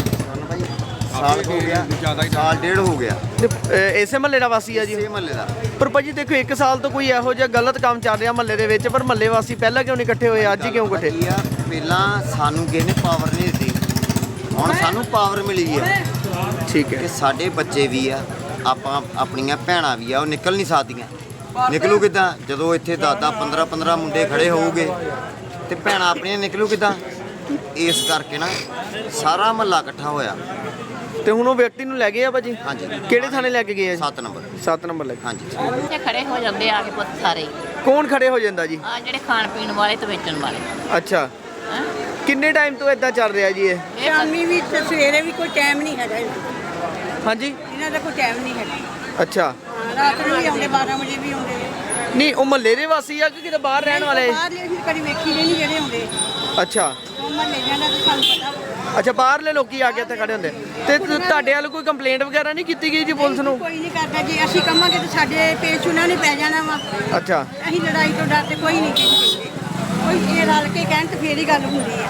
ਸਾਲ ਹੋ ਗਿਆ ਸਾਲ ਡੇਢ ਹੋ ਗਿਆ। ਤੇ, ਅ, ਇਸੇ ਮਹੱਲੇ ਦਾ ਵਾਸੀ ਆ ਜੀ। ਇਸੇ ਮਹੱਲੇ ਦਾ। ਪਰ ਭਾਜੀ ਦੇਖੋ 1 ਸਾਲ ਤੋਂ ਕੋਈ ਇਹੋ ਜਿਹਾ ਗਲਤ ਕੰਮ ਚੱਲ ਰਿਹਾ ਮਹੱਲੇ ਦੇ ਵਿੱਚ ਪਰ ਮਹੱਲੇ ਵਾਸੀ ਪਹਿਲਾਂ ਕਿਉਂ ਨਹੀਂ ਇਕੱਠੇ ਹੋਏ ਅੱਜ ਹੀ ਕਿਉਂ ਇਕੱਠੇ? ਕੀ ਆ ਪਹਿਲਾਂ ਸਾਨੂੰ ਕਿਸੇ ਨੇ ਪਾਵਰ ਨਹੀਂ ਦਿੱਤੀ। ਹੁਣ ਸਾਨੂੰ ਪਾਵਰ ਮਿਲੀ ਹੈ। ਠੀਕ ਕਿ ਹੈ ਸਾਡੇ ਬੱਚੇ ਵੀ ਆ ਆਪਾਂ ਆਪਣੀਆਂ ਭੈਣਾਂ ਵੀ ਆ ਉਹ ਨਿਕਲ ਨਹੀਂ ਸਕਦੀਆਂ। ਨਿਕਲੂ ਕਿਦਾਂ? ਜਦੋਂ ਇੱਥੇ ਦਾਦਾ 15 15 ਮੁੰਡੇ ਖੜੇ ਹੋਊਗੇ ਤੇ ਭੈਣਾਂ ਆਪਣੀਆਂ ਨਿਕਲੂ ਕਿਦਾਂ? ਇਸ ਕਰਕੇ ਨਾ ਸਾਰਾ ਮਹੱਲਾ ਇਕੱਠਾ ਹੋਇਆ। ਤੇ ਹੁਣ ਉਹ ਵਿਅਕਤੀ ਨੂੰ ਲੈ ਗਏ ਆ ਭਾਜੀ? ਹਾਂਜੀ। ਕਿਹੜੇ ਥਾਣੇ ਲੈ ਕੇ ਗਏ ਆ ਜੀ? 7 ਨੰਬਰ। 7 ਨੰਬਰ ਲੈ ਹਾਂਜੀ। ਤੇ ਖੜੇ ਹੋ ਜਾਂਦੇ ਆ ਕੇ ਪੁੱਤ ਸਾਰੇ। ਕੌਣ ਖੜੇ ਹੋ ਜਾਂਦਾ ਜੀ? ਆ ਜਿਹੜੇ ਖਾਣ ਪੀਣ ਵਾਲੇ ਤੇ ਵੇਚਣ ਵਾਲੇ। ਅੱਛਾ। ਹੈਂ। ਕਿੰਨੇ ਟਾਈਮ ਤੋਂ ਇਦਾਂ ਚੱਲ ਰਿਹਾ ਜੀ ਇਹ? ਸ਼ਾਮੀ ਵੀ ਤੇ ਸਵੇਰੇ ਵੀ ਕੋਈ ਟਾਈਮ ਨਹੀਂ ਹੈਗਾ ਇਹਨਾਂ ਹਾਂਜੀ। ਇਹਨਾਂ ਦਾ ਕੋਈ ਟਾਈਮ ਨਹੀਂ ਹੈਗਾ। ਅੱਛਾ। ਹਾਂ, ਰਾਤ ਨੂੰ ਵੀ ਆਉਂਦੇ 12 ਵਜੇ ਵੀ ਆਉਂਦੇ। ਨਹੀਂ ਉਹ ਮਹੱਲੇ ਦੇ ਵਾਸੀ ਆ ਕਿ ਕਿਤੇ ਬਾਹਰ ਰਹਿਣ ਵਾਲੇ? ਬਾਹਰਲੇ ਅਸੀਂ ਕਦੀ ਵੇਖੀ ਨਹੀਂ ਜਿਹੜੇ ਆਉਂਦੇ। ਅੱਛਾ। ਉਹ ਮਹੱਲੇ ਜਾਣਾ ਤਾਂ ਸਾਨੂੰ ਪਤਾ ਵਾ। ਅੱਛਾ ਬਾਹਰਲੇ ਲੋਕੀ ਆ ਕੇ ਇੱਥੇ ਖੜੇ ਹੁੰਦੇ। ਤੇ ਤੁ- ਤੁਹਾਡੇ ਵੱਲ ਕੋਈ ਕੰਪਲੇਂਟ ਵਗੈਰਾ ਨਹੀਂ ਕੀਤੀ ਗਈ ਜੀ ਪੁਲਿਸ ਨੂੰ? ਕੋਈ ਨਹੀਂ ਕਰਦਾ ਜੀ ਅਸੀਂ ਕਹਾਂਗੇ ਤੇ ਸਾਡੇ ਪੇਚ ਉਹਨਾਂ ਨੇ ਪੈ ਜਾਣਾ ਵਾ। ਅੱਛਾ। ਅਸੀਂ ਲੜਾਈ ਤੋਂ ਡਰਦੇ ਕੋਈ ਨਹੀਂ ਕਹਿੰਦੇ ਕੋਈ ਇਹ ਰਲ ਕੇ ਕਹਿਣ ਤੇ ਫੇਰ ਹੀ ਗੱਲ ਹੁੰਦੀ ਆ।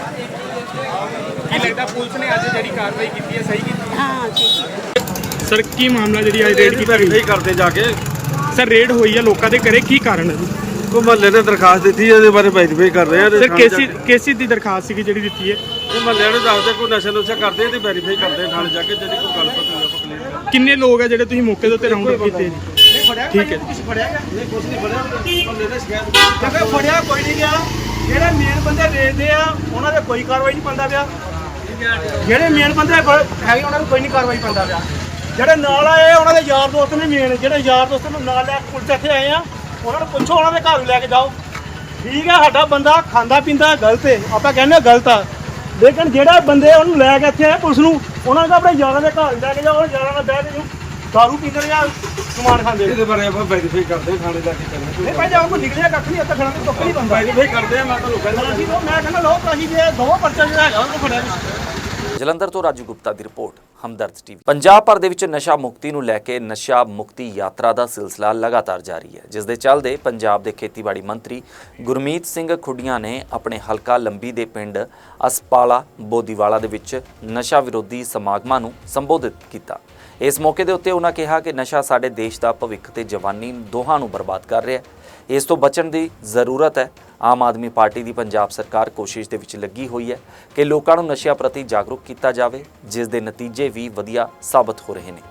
ਕੀ ਲੱਗਦਾ ਪੁਲਿਸ ਨੇ ਅੱਜ ਜਿਹੜੀ ਕਾਰਵਾਈ ਕੀਤੀ ਹੈ ਸਹੀ ਕੀਤੀ ਹਾਂ? ਠੀਕ ਹੈ ਸਰ ਕੀ ਮਾਮਲਾ ਜਿਹੜੀ ਅੱਜ ਰੇਡ ਕੀਤੀ ਗਈ? ਕਰਦੇ ਜਾ ਕੇ। ਸਰ ਰੇਡ ਹੋਈ ਹੈ ਲੋਕਾਂ ਦੇ ਘਰੇ ਕੀ ਕਾਰਨ ਹੈ ਜੀ? ਉਹ ਮਹੱਲੇ ਨੇ ਦਰਖਾਸਤ ਦਿੱਤੀ ਹੈ ਇਹਦੇ ਬਾਰੇ ਵੈਰੀਫਾਈ ਕਰ ਰਹੇ ਆ ਤੇ ਸਰ ਥਾਣੇ ਕੇਸੀ ਜਾ ਕੇਸੀ ਦੀ ਦਰਖਾਸਤ ਸੀਗੀ ਜਿਹੜੀ ਦਿੱਤੀ ਹੈ? ਕੇ- ਉਹ ਮਹੱਲੇ ਨੂੰ ਦੱਸਦੇ ਕੋਈ ਨਸ਼ਾ ਨੁਸ਼ਾ ਕਰਦੇ ਤੇ ਵੈਰੀਫਾਈ ਕਰਦੇ ਆ ਥਾਣੇ ਜਾ ਕੇ ਜਿਹੜੀ ਕੋਈ ਗੱਲਬਾਤ ਹੋਈ ਆਪਾਂ ਕਲੀਅਰ ਕਿੰਨੇ ਲੋਕ ਆ ਜਿਹੜੇ ਤੁਸੀਂ ਮੌਕੇ ਦੇ ਉੱਤੇ ਰਾਉਂਡ ਅਪ ਕੀਤੇ ਠੀਕ ਹੈ। ਕਿਉਂਕਿ ਫੜਿਆ ਕੋਈ ਨਹੀਂ ਗਿਆ। ਜਿਹੜੇ ਮੇਨ ਬੰਦੇ ਵੇਚਦੇ ਆ ਉਹਨਾਂ ਦੇ ਕੋਈ ਕਾਰਵਾਈ ਨਹੀਂ ਪੰਦਾ ਪਿਆ। ਜਿਹੜੇ ਮੇਨ ਬੰਦੇ ਬ- ਹੈਗੇ ਉਹਨਾਂ ਨੂੰ ਕੋਈ ਨਹੀਂ ਕਾਰਵਾਈ ਪੰਦਾ ਪਿਆ। ਜਿਹੜੇ ਨਾਲ ਆਏ ਉਹਨਾਂ ਦੇ ਯਾਰ ਦੋਸਤ ਨੇ ਮੇਨ ਜਿਹੜੇ ਯਾਰ ਦੋਸਤ ਨੂੰ ਨਾਲ ਲੈ ਕੇ ਪੁਲਿਸ ਇੱਥੇ ਆਏ ਆ ਉਹਨਾਂ ਨੂੰ ਪੁੱਛੋ ਉਹਨਾਂ ਦੇ ਘਰ ਨੂੰ ਲੈ ਕੇ ਜਾਓ। ਠੀਕ ਹੈ ਸਾਡਾ ਬੰਦਾ ਖਾਂਦਾ ਪੀਂਦਾ ਗਲਤ ਹੈ ਆਪਾਂ ਕਹਿੰਦੇ ਹਾਂ ਗਲਤ ਆ। ਲੇਕਿਨ ਜਿਹੜਾ ਬੰਦੇ ਉਹਨੂੰ ਲੈ ਕੇ ਇੱਥੇ ਆਏ ਪੁਲਿਸ ਨੂੰ ਉਹਨਾਂ ਨੂੰ ਆਪਣੇ ਯਾਰਾਂ ਦੇ ਘਰ ਲੈ ਕੇ ਜਾਓ ਉਹ ਯਾਰਾਂ ਨਾਲ ਬਹਿ ਕੇ ਦਾਰੂ ਪੀਂਦੇ ਜਾਂ ਸਮਾਨ ਖਾਂਦੇ ਇਹਦੇ ਬਾਰੇ ਆਪਾਂ ਵੈਰੀਫਾਈ ਕਰਦੇ ਥਾਣੇ ਜਾ ਕੇ ਨਹੀਂ ਕਰਦੇ ਭਾਈ ਜੇ ਕੋਈ ਨਿਕਲਿਆ ਕੱਖ ਨਹੀਂ ਇੱਥੇ ਖੜਾ ਤੇ ਕੱਖ ਨਹੀਂ ਬੰਦਾ ਵੈਰੀਫਾਈ ਕਰਦੇ ਆ ਮੈਂ ਤੁਹਾਨੂੰ ਕਹਿੰਦਾ ਤਾਂ ਮੈਂ ਕਹਿੰਦਾ ਲੋ ਅਸੀਂ ਜੇ ਦੋ ਪਰਚੇ ਜਿਹੜਾ ਹੈਗਾ ਉਹ ਫੜਿਆ ਨਹੀਂ ਜਲੰਧਰ ਤੋਂ ਰਾਜੂ ਗੁਪਤਾ ਦੀ ਰਿਪੋਰਟ। ਹਮਦਰਦ ਟੀਵੀ। ਪੰਜਾਬ ਭਰ ਦੇ ਵਿੱਚ ਨਸ਼ਾ ਮੁਕਤੀ ਨੂੰ ਲੈ ਕੇ ਨਸ਼ਾ ਮੁਕਤੀ ਯਾਤਰਾ ਦਾ ਸਿਲਸਿਲਾ ਲਗਾਤਾਰ ਜਾਰੀ ਹੈ, ਜਿਸ ਦੇ ਚੱਲਦੇ ਪੰਜਾਬ ਦੇ ਖੇਤੀਬਾੜੀ ਮੰਤਰੀ ਗੁਰਮੀਤ ਸਿੰਘ ਖੁੱਡੀਆਂ ਨੇ ਆਪਣੇ ਹਲਕਾ ਲੰਬੀ ਦੇ ਪਿੰਡ ਅਸਪਾਲਾ ਬੋਦੀਵਾਲਾ ਦੇ ਵਿੱਚ ਨਸ਼ਾ ਵਿਰੋਧੀ ਸਮਾਗਮਾਂ ਨੂੰ ਸੰਬੋਧਿਤ ਕੀਤਾ। ਇਸ ਮੌਕੇ ਦੇ ਉੱਤੇ ਉਹਨਾਂ ਕਿਹਾ ਕਿ ਨਸ਼ਾ ਸਾਡੇ ਦੇਸ਼ ਦਾ ਭਵਿੱਖ ਤੇ ਜਵਾਨੀ ਦੋਹਾਂ ਨੂੰ ਬਰਬਾਦ ਕਰ ਰਿਹਾ ਹੈ। ਇਸ ਤੋਂ ਬਚਣ ਦੀ ਜ਼ਰੂਰਤ ਹੈ। ਆਮ ਆਦਮੀ ਪਾਰਟੀ ਦੀ ਪੰਜਾਬ ਸਰਕਾਰ ਕੋਸ਼ਿਸ਼ ਦੇ ਵਿੱਚ ਲੱਗੀ ਹੋਈ ਹੈ ਕਿ ਲੋਕਾਂ ਨੂੰ ਨਸ਼ਿਆਂ ਪ੍ਰਤੀ ਜਾਗਰੂਕ ਕੀਤਾ ਜਾਵੇ, ਜਿਸ ਦੇ ਨਤੀਜੇ ਵੀ ਵਧੀਆ ਸਾਬਤ ਹੋ ਰਹੇ ਨੇ।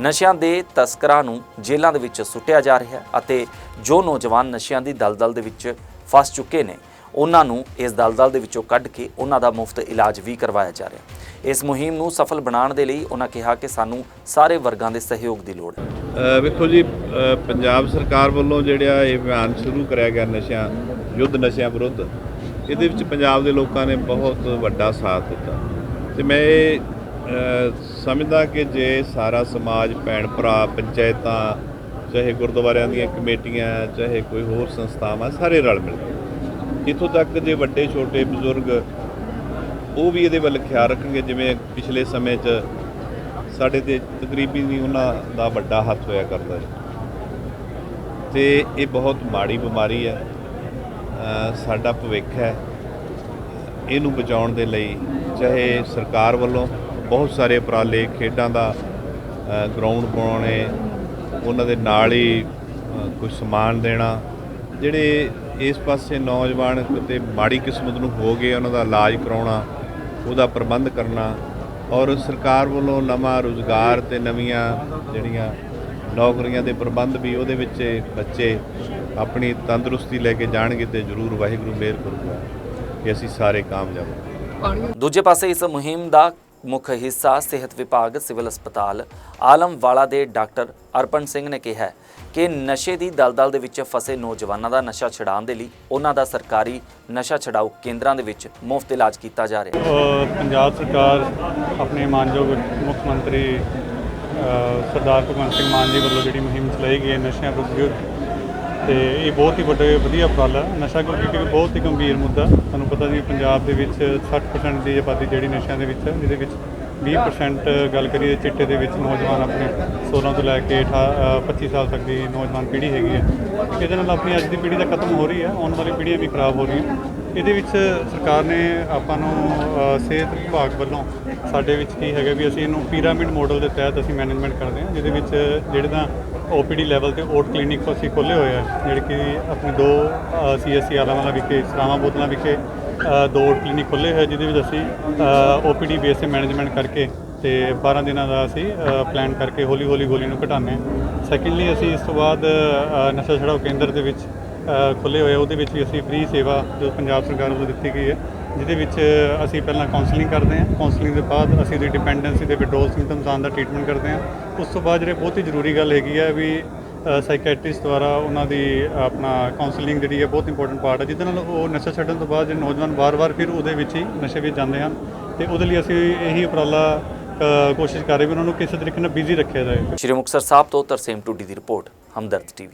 ਨਸ਼ਿਆਂ ਦੇ ਤਸਕਰਾਂ ਨੂੰ ਜੇਲ੍ਹਾਂ ਦੇ ਵਿੱਚ ਸੁੱਟਿਆ ਜਾ ਰਿਹਾ ਅਤੇ ਜੋ ਨੌਜਵਾਨ ਨਸ਼ਿਆਂ ਦੀ ਦਲਦਲ ਦੇ ਵਿੱਚ ਫਸ ਚੁੱਕੇ ਨੇ, ਉਹਨਾਂ ਨੂੰ ਇਸ ਦਲਦਲ ਦੇ ਵਿੱਚੋਂ ਕੱਢ ਕੇ ਉਹਨਾਂ ਦਾ ਮੁਫਤ ਇਲਾਜ ਵੀ ਕਰਵਾਇਆ ਜਾ ਰਿਹਾ ਇਸ ਮੁਹਿੰਮ ਨੂੰ ਸਫਲ ਬਣਾਉਣ ਦੇ ਲਈ ਉਹਨਾਂ ਕਿਹਾ ਕਿ ਸਾਨੂੰ ਸਾਰੇ ਵਰਗਾਂ ਦੇ ਸਹਿਯੋਗ ਦੀ ਲੋੜ ਹੈ। ਵੇਖੋ ਜੀ ਪੰਜਾਬ ਸਰਕਾਰ ਵੱਲੋਂ ਜਿਹੜਾ ਇਹ ਅਭਿਆਨ ਸ਼ੁਰੂ ਕਰਿਆ ਗਿਆ ਨਸ਼ਿਆਂ, ਯੁੱਧ ਨਸ਼ਿਆਂ ਵਿਰੁੱਧ, ਇਹਦੇ ਵਿੱਚ ਪੰਜਾਬ ਦੇ ਲੋਕਾਂ ਨੇ ਬਹੁਤ ਵੱਡਾ ਸਾਥ ਦਿੱਤਾ। ਤੇ ਮੈਂ ਇਹ ਸਮਝਦਾ ਕਿ ਜੇ ਸਾਰਾ ਸਮਾਜ, ਭੈਣ ਭਰਾ, ਪੰਚਾਇਤਾਂ, ਚਾਹੇ ਗੁਰਦੁਆਰਿਆਂ ਦੀਆਂ ਕਮੇਟੀਆਂ, ਚਾਹੇ ਕੋਈ ਹੋਰ ਸੰਸਥਾਵਾਂ, ਸਾਰੇ ਰਲ ਮਿਲ ਕੇ ਇੱਥੋਂ ਤੱਕ ਜੇ ਵੱਡੇ, ਛੋਟੇ, ਬਜ਼ੁਰਗ ਉਹ ਵੀ ਇਹਦੇ ਵੱਲ ਖਿਆਲ ਰੱਖਣਗੇ ਜਿਵੇਂ ਪਿਛਲੇ ਸਮੇਂ 'ਚ ਸਾਡੇ ਤੇ ਤਕਰੀਬੀ ਨਹੀਂ ਉਹਨਾਂ ਦਾ ਵੱਡਾ ਹੱਥ ਹੋਇਆ ਕਰਦਾ ਹੈ ਤੇ ਇਹ ਬਹੁਤ ਮਾੜੀ ਬਿਮਾਰੀ ਹੈ। ਸਾਡਾ ਭਵਿੱਖ ਹੈ। ਇਹਨੂੰ ਬਚਾਉਣ ਦੇ ਲਈ ਚਾਹੇ ਸਰਕਾਰ ਵੱਲੋਂ ਬਹੁਤ ਸਾਰੇ ਉਪਰਾਲੇ ਖੇਡਾਂ ਦਾ ਗਰਾਊਂਡ ਬਣਾਉਣੇ ਉਹਨਾਂ ਦੇ ਨਾਲ ਹੀ ਅ, ਕੁਝ ਸਮਾਨ ਦੇਣਾ ਜਿਹੜੇ ਇਸ ਪਾਸੇ ਨੌਜਵਾਨ ਕਿਤੇ ਮਾੜੀ ਕਿਸਮਤ ਨੂੰ ਹੋ ਗਏ ਉਹਨਾਂ ਦਾ ਇਲਾਜ ਕਰਾਉਣਾ ਉਹਦਾ ਪ੍ਰਬੰਧ ਕਰਨਾ ਔਰ ਸਰਕਾਰ ਵੱਲੋਂ ਨਵਾਂ ਰੁਜ਼ਗਾਰ ਤੇ ਨਵੀਆਂ ਜਿਹੜੀਆਂ ਨੌਕਰੀਆਂ ਦੇ ਪ੍ਰਬੰਧ ਵੀ ਉਹਦੇ ਵਿੱਚ ਬੱਚੇ ਆਪਣੀ ਤੰਦਰੁਸਤੀ ਲੈ ਕੇ ਜਾਣਗੇ ਤੇ ਜ਼ਰੂਰ ਵਾਹਿਗੁਰੂ ਮਿਹਰ ਕਰੂਗਾ ਕਿ ਅਸੀਂ ਸਾਰੇ ਕਾਮਯਾਬ ਹੋਵਾਂਗੇ। ਦੂਜੇ ਪਾਸੇ ਇਸ ਮੁਹਿੰਮ ਦਾ ਮੁੱਖ ਹਿੱਸਾ ਸਿਹਤ ਵਿਭਾਗ, ਸਿਵਲ ਹਸਪਤਾਲ ਆਲਮਵਾਲਾ ਦੇ ਡਾਕਟਰ ਅਰਪਣ ਸਿੰਘ ਨੇ ਕਿਹਾ ਕਿ ਨਸ਼ੇ ਦੀ ਦਲਦਲ ਦੇ ਵਿੱਚ ਫਸੇ ਨੌਜਵਾਨਾਂ ਦਾ ਨਸ਼ਾ ਛਡਾਉਣ ਦੇ ਲਈ ਉਹਨਾਂ ਦਾ ਸਰਕਾਰੀ ਨਸ਼ਾ ਛਡਾਊ ਕੇਂਦਰਾਂ ਦੇ ਵਿੱਚ ਮੁਫਤ ਇਲਾਜ ਕੀਤਾ ਜਾ ਰਿਹਾ ਹੈ। ਪੰਜਾਬ ਸਰਕਾਰ ਆਪਣੇ ਮਾਨਯੋਗ ਮੁੱਖ ਮੰਤਰੀ ਸਰਦਾਰ ਭਗਵੰਤ ਸਿੰਘ ਮਾਨ ਜੀ ਵੱਲੋਂ ਜਿਹੜੀ ਮੁਹਿੰਮ ਚਲਾਈ ਗਈ ਹੈ, ਨਸ਼ਿਆਂ ਵਿਰੁੱਧ ਤੇ ਇਹ ਬਹੁਤ ਹੀ ਵੱਡੇ ਵਧੀਆ ਉਪਰਾਲਾ ਹੈ। ਨਸ਼ਾ ਕਿਉਂਕਿ ਇੱਕ ਬਹੁਤ ਹੀ ਗੰਭੀਰ ਮੁੱਦਾ। ਤੁਹਾਨੂੰ ਪਤਾ ਜੀ ਪੰਜਾਬ ਦੇ ਵਿੱਚ 60% ਦੀ ਆਬਾਦੀ ਜਿਹੜੀ ਨਸ਼ਿਆਂ ਦੇ ਵਿੱਚ ਹੈ ਜਿਹਦੇ ਵਿੱਚ 20% ਗੱਲ ਕਰੀਏ ਚਿੱਟੇ ਦੇ ਵਿੱਚ ਨੌਜਵਾਨ ਆਪਣੇ 16 ਤੋਂ ਲੈ ਕੇ 18 ਅ, 25 ਸਾਲ ਤੱਕ ਦੀ ਨੌਜਵਾਨ ਪੀੜ੍ਹੀ ਹੈਗੀ ਹੈ ਇਹਦੇ ਨਾਲ ਆਪਣੀ ਅੱਜ ਦੀ ਪੀੜ੍ਹੀ ਤਾਂ ਖਤਮ ਹੋ ਰਹੀ ਹੈ ਆਉਣ ਵਾਲੀ ਪੀੜ੍ਹੀਆਂ ਵੀ ਖਰਾਬ ਹੋ ਰਹੀਆਂ। ਇਹਦੇ ਵਿੱਚ ਸਰਕਾਰ ਨੇ ਆਪਾਂ ਨੂੰ ਸਿਹਤ ਵਿਭਾਗ ਵੱਲੋਂ ਸਾਡੇ ਵਿੱਚ ਕੀ ਹੈਗਾ ਵੀ ਅਸੀਂ ਇਹਨੂੰ ਪਿਰਾਮਿਡ ਮਾਡਲ ਦੇ ਤਹਿਤ ਅਸੀਂ ਮੈਨੇਜਮੈਂਟ ਕਰਦੇ ਹਾਂ, ਜਿਹਦੇ ਵਿੱਚ ਜਿਹੜੇ ਤਾਂ ਓਪੀਡੀ ਲੈਵਲ ਤੇ ਓਟ ਕਲੀਨਿਕ ਅਸੀਂ ਖੋਲ੍ਹੇ ਹੋਏ ਆ, ਜਿਹੜੇ ਕਿ ਆਪਣੇ ਦੋ ਸੀਐਸਸੀ ਆਲਾਵਾਲਾ ਵਿਖੇ, ਸਰਾਵਾਂ ਬੋਤਲਾਂ ਵਿਖੇ ਦੋ ਓਟ ਕਲੀਨਿਕ ਖੋਲ੍ਹੇ ਹੋਏ ਜਿਹਦੇ ਵਿੱਚ ਅਸੀਂ ਓਪੀਡੀ ਬੇਸ ਤੇ ਮੈਨੇਜਮੈਂਟ ਕਰਕੇ ਤੇ 12 ਦਿਨਾਂ ਦਾ ਅਸੀਂ ਪਲਾਨ ਕਰਕੇ ਹੌਲੀ ਹੌਲੀ ਗੋਲੀ ਨੂੰ ਘਟਾਉਂਦੇ ਹਾਂ। ਸੈਕੰਡਲੀ ਅਸੀਂ ਇਸ ਤੋਂ ਬਾਅਦ ਨਸ਼ਾ ਛਡਾਓ ਕੇਂਦਰ ਦੇ ਵਿੱਚ ਖੁੱਲੇ ਹੋਏ ਆ, ਉਹਦੇ ਵਿੱਚ ਵੀ ਅਸੀਂ ਫ੍ਰੀ ਸੇਵਾ ਜੋ ਪੰਜਾਬ ਸਰਕਾਰ ਵੱਲੋਂ ਦਿੱਤੀ ਗਈ ਹੈ ਜਿਹਦੇ ਵਿੱਚ ਅਸੀਂ ਪਹਿਲਾਂ ਕਾਉਂਸਲਿੰਗ ਕਰਦੇ ਹਾਂ। ਕਾਉਂਸਲਿੰਗ ਦੇ ਬਾਅਦ ਅਸੀਂ ਉਹਦੀ ਡਿਪੈਂਡੈਂਸੀ ਦੇ ਵਿਡਰੋਲ ਸਿੰਪਟਮਸ ਆਉਣ ਦਾ ਟ੍ਰੀਟਮੈਂਟ ਕਰਦੇ ਹਾਂ। ਉਸ ਤੋਂ ਬਾਅਦ ਜਿਹੜੇ ਬਹੁਤ ਹੀ ਜ਼ਰੂਰੀ ਗੱਲ ਹੈਗੀ ਹੈ ਵੀ ਸਾਈਕੈਟ੍ਰਿਸਟ ਦੁਆਰਾ ਉਹਨਾਂ ਦੀ ਆਪਣਾ ਕਾਉਂਸਲਿੰਗ ਜਿਹੜੀ ਹੈ ਬਹੁਤ ਇੰਪੋਰਟੈਂਟ ਪਾਰਟ ਹੈ ਜਿਹਦੇ ਨਾਲ ਉਹ ਨਸ਼ਾ ਛੱਡਣ ਤੋਂ ਬਾਅਦ ਜਿਹੜੇ ਨੌਜਵਾਨ ਵਾਰ-ਵਾਰ ਫਿਰ ਉਹਦੇ ਵਿੱਚ ਹੀ ਨਸ਼ੇ ਵਿੱਚ ਜਾਂਦੇ ਹਨ। ਤੇ ਉਹਦੇ ਲਈ ਅਸੀਂ ਇਹੀ ਉਪਰਾਲਾ ਕੋਸ਼ਿਸ਼ ਕਰ ਰਹੇ ਵੀ ਉਹਨਾਂ ਨੂੰ ਕਿਸੇ ਤਰੀਕੇ ਨਾਲ ਬਿਜ਼ੀ ਰੱਖਿਆ ਜਾਏ। ਸ਼੍ਰੀ ਮੁਕਤਸਰ ਸਾਹਿਬ ਤੋਂ ਤਰਸੇਮ ਟੁੱਡੀ ਦੀ ਰਿਪੋਰਟ ਹਮਦਰਦ ਟੀਵੀ